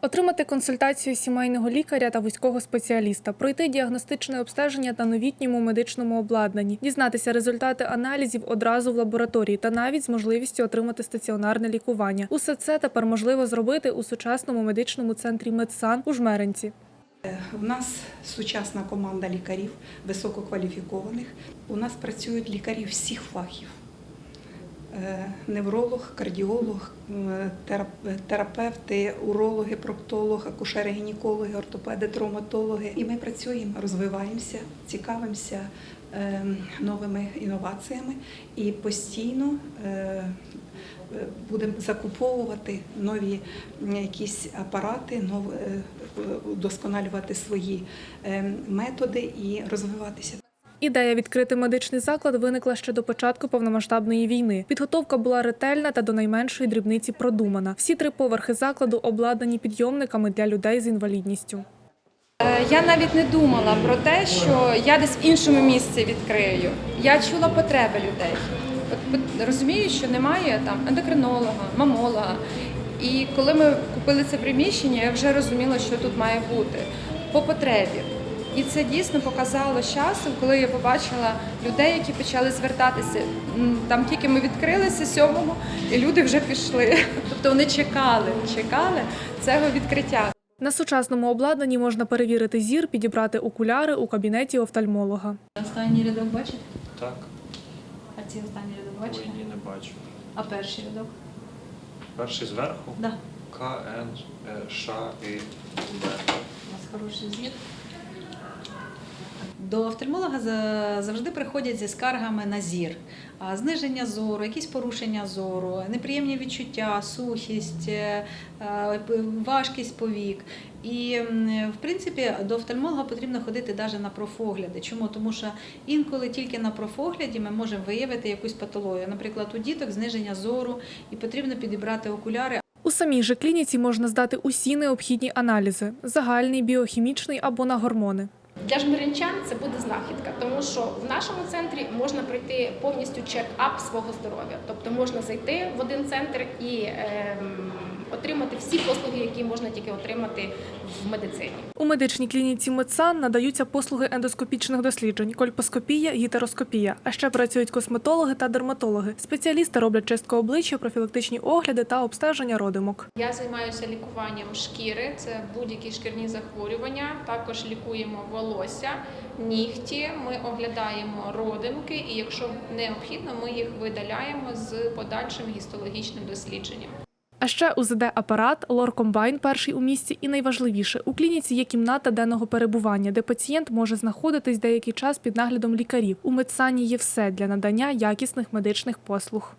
Отримати консультацію сімейного лікаря та вузького спеціаліста, пройти діагностичне обстеження на новітньому медичному обладнанні, дізнатися результати аналізів одразу в лабораторії та навіть з можливістю отримати стаціонарне лікування. Усе це тепер можливо зробити у сучасному медичному центрі Медсан у Жмеринці. У нас сучасна команда лікарів висококваліфікованих. У нас працюють лікарі всіх фахів: невролог, кардіолог, терапевти, урологи, проктолог, акушери, гінекологи, ортопеди, травматологи. І ми працюємо, розвиваємося, цікавимося е, новими інноваціями і постійно. е, Будемо закуповувати нові якісь апарати, нов- е, удосконалювати свої е, методи і розвиватися. Ідея відкрити медичний заклад виникла ще до початку повномасштабної війни. Підготовка була ретельна та до найменшої дрібниці продумана. Всі три поверхи закладу обладнані підйомниками для людей з інвалідністю. Е, Я навіть не думала про те, що я десь в іншому місці відкрию. Я чула потреби людей. Розумію, що немає там ендокринолога, мамолога. І коли ми купили це приміщення, я вже розуміла, що тут має бути по потребі. І це дійсно показало часом, коли я побачила людей, які почали звертатися. Там тільки ми відкрилися сьомого, і люди вже пішли. Тобто вони чекали, чекали цього відкриття. На сучасному обладнанні можна перевірити зір, підібрати окуляри у кабінеті офтальмолога. Останній рядок бачите? Так, А ці останні рядок ой, бачите? ні, не бачу. А перший рядок? Перший зверху Да. К, Н, е, Ш і Б. У нас хороший зір. До офтальмолога за- завжди приходять зі скаргами на зір, зниження зору, якісь порушення зору, неприємні відчуття, сухість, е, е, важкість повік. І в принципі до офтальмолога потрібно ходити навіть на профогляди. Чому? Тому що інколи тільки на профогляді ми можемо виявити якусь патологію. Наприклад, у діток зниження зору, і потрібно підібрати окуляри. У самій же клініці можна здати усі необхідні аналізи загальний, біохімічний або на гормони. Для жмеринчан це буде знахідка, тому що в нашому центрі можна пройти повністю чек-ап свого здоров'я. Тобто можна зайти в один центр і ем, отримати всі послуги, які можна тільки отримати в медицині. У медичній клініці Медсан надаються послуги ендоскопічних досліджень, кольпоскопія, гітероскопія. А ще працюють косметологи та дерматологи. Спеціалісти роблять чистку обличчя, профілактичні огляди та обстеження родимок. Я займаюся лікуванням шкіри, це будь-які шкірні захворювання. Також лікуємо волосся, нігті. Ми оглядаємо родимки, і якщо необхідно, ми їх видаляємо з подальшим гістологічним дослідженням. А ще УЗД-апарат, лор-комбайн перший у місті і найважливіше, у клініці є кімната денного перебування, де пацієнт може знаходитись деякий час під наглядом лікарів. У медсані є все для надання якісних медичних послуг.